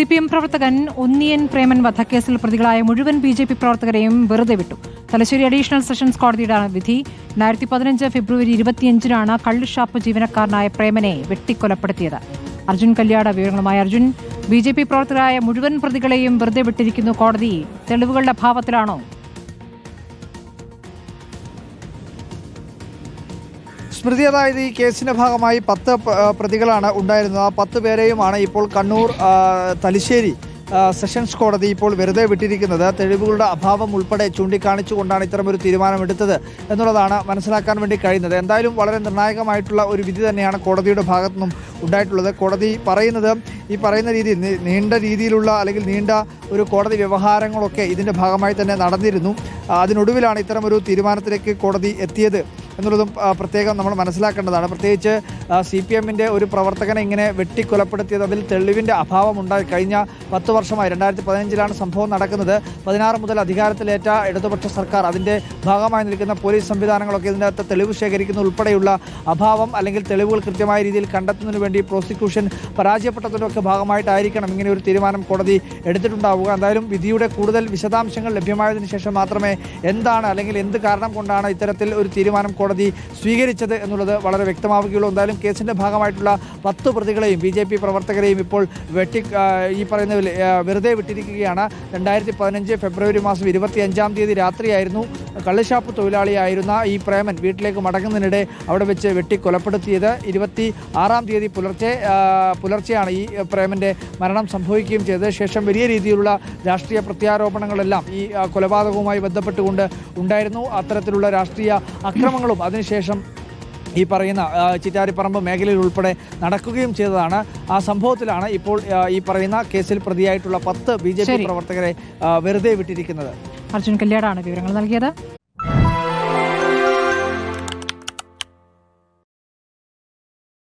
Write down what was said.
C P M പ്രവർത്തകൻ ഉന്നിയൻ പ്രേമൻ വധക്കേസിൽ പ്രതികളായ മുഴുവൻ ബി ജെ പി പ്രവർത്തകരെയും വെറുതെ വിട്ടു. തലശ്ശേരി അഡീഷണൽ സെഷൻസ് കോടതിയുടെ വിധി. രണ്ടായിരത്തി പതിനഞ്ച് ഫെബ്രുവരി ഇരുപത്തിയഞ്ചിനാണ് കള്ളുഷാപ്പ് ജീവനക്കാരനായ പ്രേമനെ വെട്ടിക്കൊലപ്പെടുത്തിയത്. അർജുൻ കല്യാട വിവരങ്ങളുമായി അർജുൻ. ബി ജെ പി പ്രവർത്തകരായ മുഴുവൻ പ്രതികളെയും വെറുതെ വിട്ടിരിക്കുന്നു കോടതി. തെളിവുകളുടെ അഭാവത്തിലാണോ? സ്മൃതി അതായത് ഈ കേസിന്റെ ഭാഗമായി പത്ത് പ്രതികളാണ് ഉണ്ടായിരുന്നത്. ആ പത്ത് പേരെയുമാണ് ഇപ്പോൾ കണ്ണൂർ തലശ്ശേരി സെഷൻസ് കോടതി ഇപ്പോൾ വെറുതെ വിട്ടിരിക്കുന്നത്. തെളിവുകളുടെ അഭാവം ഉൾപ്പെടെ ചൂണ്ടിക്കാണിച്ചുകൊണ്ടാണ് ഇത്തരമൊരു തീരുമാനമെടുത്തത് എന്നുള്ളതാണ് മനസ്സിലാക്കാൻ വേണ്ടി കഴിയുന്നത്. എന്തായാലും വളരെ നിർണായകമായിട്ടുള്ള ഒരു വിധി തന്നെയാണ് കോടതിയുടെ ഭാഗത്തു നിന്നും ഉണ്ടായിട്ടുള്ളത്. കോടതി പറയുന്നത് ഈ പറയുന്ന രീതിയിൽ നീണ്ട രീതിയിലുള്ള അല്ലെങ്കിൽ നീണ്ട ഒരു കോടതി വ്യവഹാരങ്ങളൊക്കെ ഇതിന്റെ ഭാഗമായി തന്നെ നടന്നിരുന്നു. അതിനൊടുവിലാണ് ഇത്തരമൊരു തീരുമാനത്തിലേക്ക് കോടതി എത്തിയത്. എന്നുള്ളതും പ്രത്യേകം നമ്മൾ മനസ്സിലാക്കേണ്ടതാണ്. പ്രത്യേകിച്ച് സി പി എമ്മിന്റെ ഒരു പ്രവർത്തകനെ ഇങ്ങനെ വെട്ടിക്കൊലപ്പെടുത്തിയത് അതിൽ തെളിവിന്റെ അഭാവം ഉണ്ടായി. കഴിഞ്ഞ പത്ത് വർഷമായി രണ്ടായിരത്തി പതിനഞ്ചിലാണ് സംഭവം നടക്കുന്നത്. പതിനാറ് മുതൽ അധികാരത്തിലേറ്റ ഇടതുപക്ഷ സർക്കാർ അതിന്റെ ഭാഗമായി നിൽക്കുന്ന പോലീസ് സംവിധാനങ്ങളൊക്കെ ഇതിനകത്ത് തെളിവ് ശേഖരിക്കുന്ന ഉൾപ്പെടെയുള്ള അഭാവം അല്ലെങ്കിൽ തെളിവുകൾ കൃത്യമായ രീതിയിൽ കണ്ടെത്തുന്നതിന് വേണ്ടി പ്രോസിക്യൂഷൻ പരാജയപ്പെട്ടതിനൊക്കെ ഭാഗമായിട്ടായിരിക്കണം ഇങ്ങനെ ഒരു തീരുമാനം കോടതി എടുത്തിട്ടുണ്ടാവുക. എന്തായാലും വിധിയുടെ കൂടുതൽ വിശദാംശങ്ങൾ ലഭ്യമായതിനു ശേഷം മാത്രമേ എന്താണ് അല്ലെങ്കിൽ എന്ത് കാരണം കൊണ്ടാണ് ഇത്തരത്തിൽ ഒരു തീരുമാനം കോടതി സ്വീകരിച്ചത് എന്നുള്ളത് വളരെ വ്യക്തമാവുകയുള്ളൂ. എന്തായാലും കേസിന്റെ ഭാഗമായിട്ടുള്ള പത്ത് പ്രതികളെയും ബി ജെ പി പ്രവർത്തകരെയും ഇപ്പോൾ വെട്ടി ഈ പറയുന്ന വെറുതെ വിട്ടിരിക്കുകയാണ്. രണ്ടായിരത്തി പതിനഞ്ച് ഫെബ്രുവരി മാസം ഇരുപത്തി അഞ്ചാം തീയതി രാത്രിയായിരുന്നു കള്ളുഷാപ്പ് തൊഴിലാളിയായിരുന്ന ഈ പ്രേമൻ വീട്ടിലേക്ക് മടങ്ങുന്നതിനിടെ അവിടെ വെച്ച് വെട്ടി കൊലപ്പെടുത്തിയത് ഇരുപത്തി ആറാം തീയതി പുലർച്ചെ പുലർച്ചെയാണ് ഈ പ്രേമന്റെ മരണം സംഭവിക്കുകയും ചെയ്തത്. ശേഷം വലിയ രീതിയിലുള്ള രാഷ്ട്രീയ പ്രത്യാരോപണങ്ങളെല്ലാം ഈ കൊലപാതകവുമായി ബന്ധപ്പെട്ടുകൊണ്ട് ഉണ്ടായിരുന്നു. അത്തരത്തിലുള്ള രാഷ്ട്രീയ അക്രമങ്ങളും അതിനുശേഷം ഈ പറയുന്ന ചിറ്റാരിപ്പറമ്പ് മേഖലയിൽ ഉൾപ്പെടെ നടക്കുകയും ചെയ്തതാണ്. ആ സംഭവത്തിലാണ് ഇപ്പോൾ ഈ പറയുന്ന കേസിൽ പ്രതിയായിട്ടുള്ള പത്ത് ബി ജെ പി പ്രവർത്തകരെ വെറുതെ വിട്ടിരിക്കുന്നത്. അർജുൻ കല്യാടാണ് വിവരങ്ങൾ നൽകിയത്.